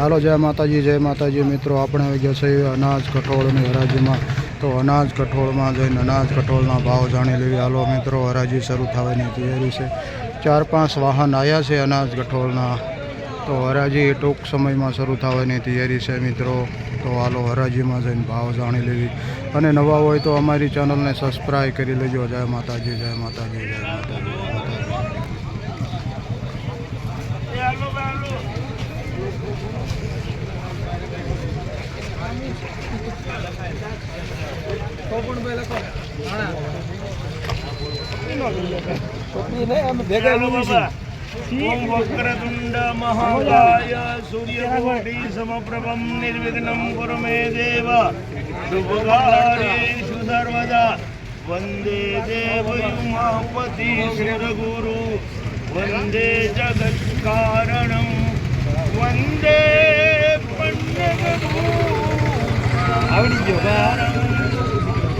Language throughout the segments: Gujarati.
હાલો, જય માતાજી જય માતાજી. મિત્રો, આપણે આવી ગયા છે અનાજ કઠોળની હરાજીમાં. તો અનાજ કઠોળમાં જઈને અનાજ કઠોળના ભાવ જાણી લેવી. હાલો, મિત્રો, હરાજી શરૂ થવાની તૈયારી છે. ચાર પાંચ વાહન આવ્યા છે અનાજ કઠોળના. તો હરાજી ટૂંક સમયમાં શરૂ થવાની તૈયારી છે, મિત્રો. તો હાલો, હરાજીમાં જઈને ભાવ જાણી લેવી. અને નવા હોય તો અમારી ચેનલને સબસ્ક્રાઈબ કરી લેજો. જય માતાજી જય માતાજી જય માતાજી જય માતાજી ઓમ વક્રતુંડ મહાકાય સૂર્યકોટિ સમપ્રભમ નિર્વિઘ્નમ કુરુ મે દેવ શુભકાર્યેષુ સર્વદા વંદે દેવયુમાપતિ સુરગુરુ વંદે જગત્કારણમ વંદે આવડી ગયો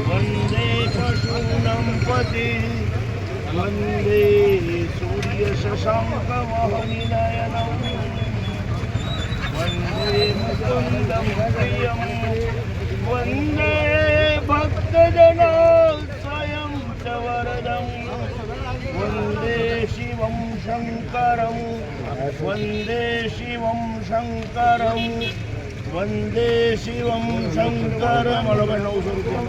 વંદે પશુનમ પતિ વંદે સૂર્ય શશાંક वन्दे सूर्यशशाङ्कमहनिनयनम् वन्दे मुकुन्दं प्रियं वन्दे भक्तजना स्वयं च वरदं वन्दे शिवं शङ्करं वन्दे शिवं शङ्करं वन्दे शिवं शङ्करं नऊशे रुपया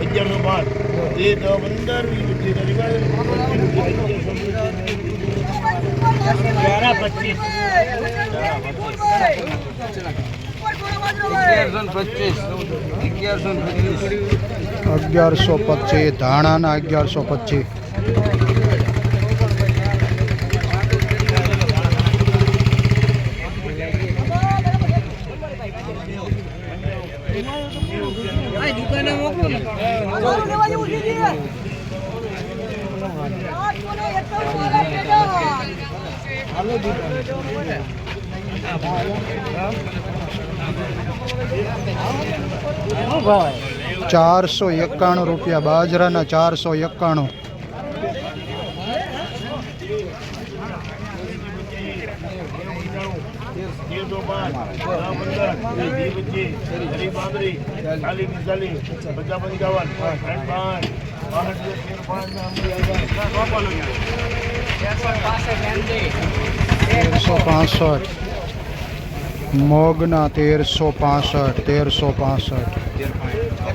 અગિયારસો બાર એ તો પંદર અગિયારસો પચીસ ધાણાના અગિયારસો પચીસ ચારસો એકાણું રૂપિયા બાજરાના ચારસો એકાણું. તેરસો પાસઠ મોગના તેરસો પાસઠ તેરસો પાસઠ.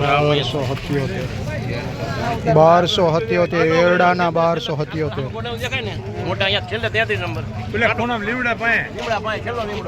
બારસો સત્યોતેર. બારસો સત્યોતેર એરડાના બારસો સત્યોતેર. મોટા અહીંયા છેલ્લે તેત્રીસ નંબર. લીમડા પાસે. લીમડા પાસે